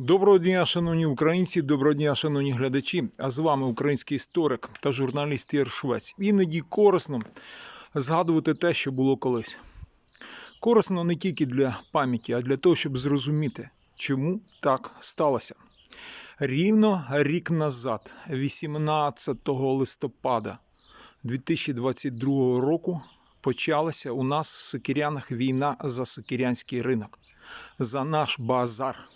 Доброго дня, шановні українці, доброго дня, шановні глядачі. А з вами український історик та журналіст Ір Швець. Іноді корисно згадувати те, що було колись. Корисно не тільки для пам'яті, а для того, щоб зрозуміти, чому так сталося. Рівно рік назад, 18 листопада 2022 року, почалася у нас в Сокирянах війна за Сокирянський ринок, за наш базар.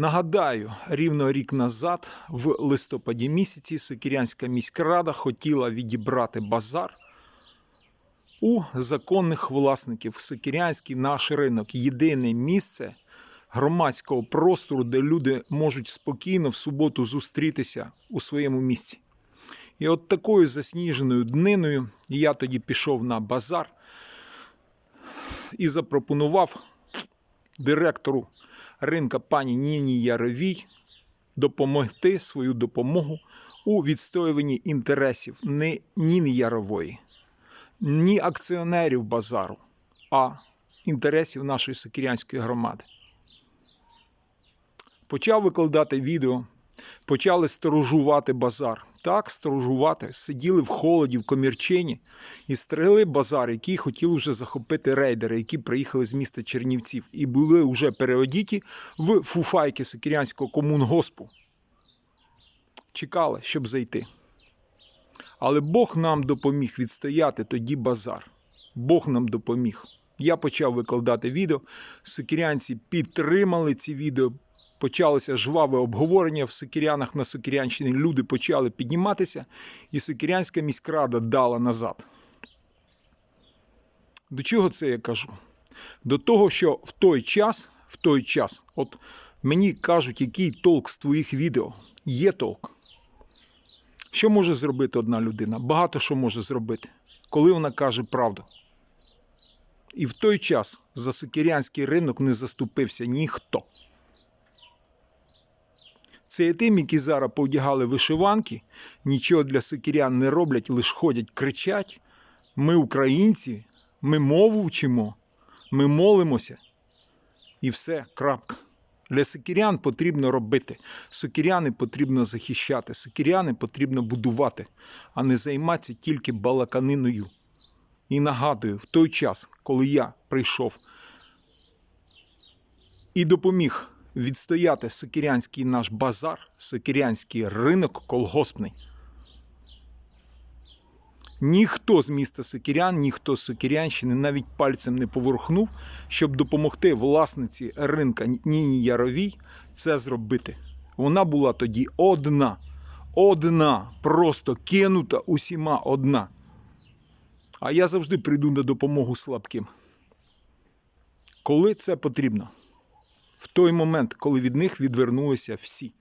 Нагадаю, рівно рік назад, в листопаді місяці, Сокирянська міськрада хотіла відібрати базар у законних власників. Сокирянський наш ринок єдине місце громадського простору, де люди можуть спокійно в суботу зустрітися у своєму місці. І от такою засніженою дниною я тоді пішов на базар і запропонував директору ринка пані Ніні Яровій допомогти свою допомогу у відстоюванні інтересів не Ніни Ярової, ні акціонерів базару, а інтересів нашої сокирянської громади. Почав викладати відео, почали сторожувати базар. Так, сторожувати. Сиділи в холоді, в комірчині і стригли базар, який хотіли вже захопити рейдери, які приїхали з міста Чернівців і були вже переодіті в фуфайки Сокирянського комунгоспу. Чекали, щоб зайти. Але Бог нам допоміг відстояти тоді базар. Бог нам допоміг. Я почав викладати відео. Сокирянці підтримали ці відео. Почалося жваве обговорення в Сокирянах на Сокирянщині. Люди почали підніматися, і Сокирянська міськрада дала назад. До чого це я кажу? До того, що в той час, в той час, от мені кажуть, який толк з твоїх відео. Є толк. Що може зробити одна людина? Багато що може зробити, коли вона каже правду. І в той час за сокирянський ринок не заступився ніхто. Це тим, які зараз повдягали вишиванки, нічого для сокирян не роблять, лише ходять, кричать. Ми українці, ми мову вчимо, ми молимося. І все, крапка. Для сокирян потрібно робити. Сокиряни потрібно захищати, сокиряни потрібно будувати, а не займатися тільки балаканиною. І нагадую, в той час, коли я прийшов і допоміг відстояти сокирянський наш базар, сокирянський ринок колгоспний. Ніхто з міста Сокирян, ніхто з Сокирянщини навіть пальцем не поворухнув, щоб допомогти власниці ринка Ніні Яровій це зробити. Вона була тоді одна, одна, просто кинута усіма одна. А я завжди прийду на допомогу слабким. Коли це потрібно? В той момент, коли від них відвернулися всі.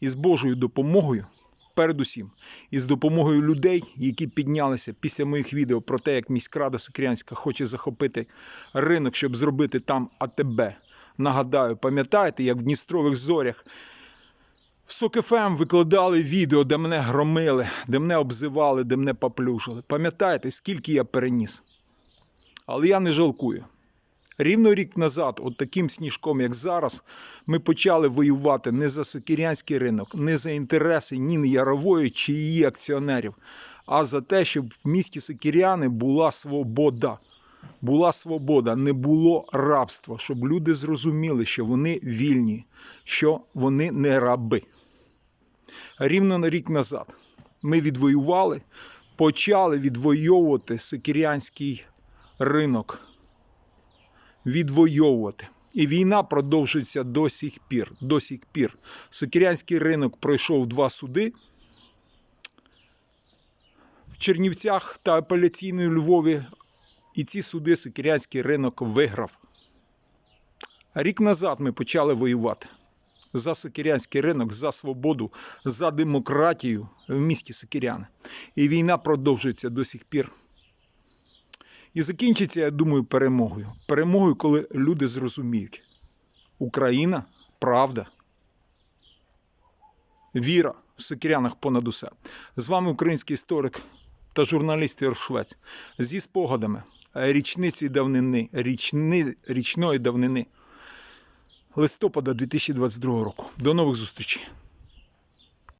І з Божою допомогою, передусім, і з допомогою людей, які піднялися після моїх відео про те, як міськрада Сокирянська хоче захопити ринок, щоб зробити там АТБ. Нагадаю, пам'ятаєте, як в Дністрових зорях в СОКФМ викладали відео, де мене громили, де мене обзивали, де мене поплюжили. Пам'ятаєте, скільки я переніс? Але я не жалкую. Рівно рік назад, от таким сніжком, як зараз, ми почали воювати не за сокирянський ринок, не за інтереси Ніни Ярової чи її акціонерів, а за те, щоб в місті Сокиряни була свобода. Була свобода, не було рабства, щоб люди зрозуміли, що вони вільні, що вони не раби. Рівно на рік назад ми відвоювали, почали відвоювати сокирянський ринок відвоювати. І війна продовжується до сих пір. До сих пір. Сокирянський ринок пройшов два суди в Чернівцях та апеляційної Львові. І ці суди Сокирянський ринок виграв. Рік назад ми почали воювати за Сокирянський ринок, за свободу, за демократію в місті Сокиряни. І війна продовжується до сих пір. І закінчиться, я думаю, перемогою. Перемогою, коли люди зрозуміють. Україна правда. Віра в Сокирянах понад усе. З вами український історик та журналіст Швець зі спогадами річниці давнини, річни, річної давнини листопада 2022 року. До нових зустрічей!